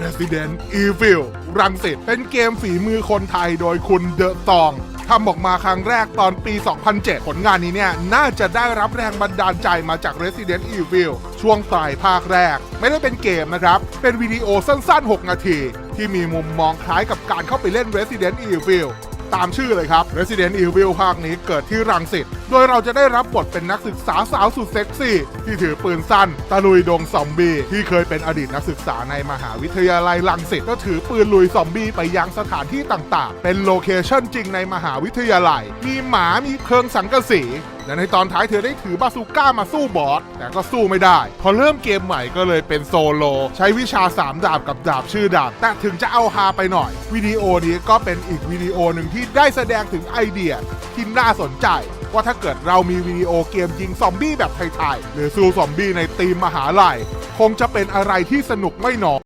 Resident Evil รังสิตเป็นเกมฝีมือคนไทยโดยคุณเดอะตองทำออกมาครั้งแรกตอนปี 2007 ผลงานนี้เนี่ยน่าจะได้รับแรงบันดาลใจมาจาก Resident Evil ช่วงปลายภาคแรก ไม่ได้เป็นเกมนะครับ เป็นวิดีโอสั้นๆ 6 นาที ที่มีมุมมองคล้ายกับการเข้าไปเล่น Resident Evil ตามชื่อเลยครับ Resident Evil ภาคนี้เกิดที่รังสิต โดยเราจะได้รับบทเป็นนักศึกษาสาวสุดเซ็กซี่ ที่ถือปืนสั้น ตะลุยดงซอมบี้ที่เคยเป็นอดีตนักศึกษาในมหาวิทยาลัยรังสิตก็ถือปืนลุยซอมบี้ไปยังสถานที่ต่างๆ เป็นโลเคชั่นจริงในมหาวิทยาลัย มีหมา มีเพิงสังกะสีและในตอนท้ายเธอได้ถือบาซูก้ามาสู้บอส แต่ก็สู้ไม่ได้ พอเริ่มเกมใหม่ก็เลยเป็นโซโล ใช้วิชา 3 ดาบกับดาบชื่อดาบ แต่ถึงจะเอาฮาไปหน่อย วิดีโอนี้ก็เป็นอีกวิดีโอหนึ่งที่ได้แสดงถึงไอเดียที่น่าสนใจ ว่าถ้าเกิดเรามีวิดีโอเกมยิงซอมบี้แบบไทยๆหรือสู้ซอมบี้ในทีมมหาลัย คงจะเป็นอะไรที่สนุกไม่น้อย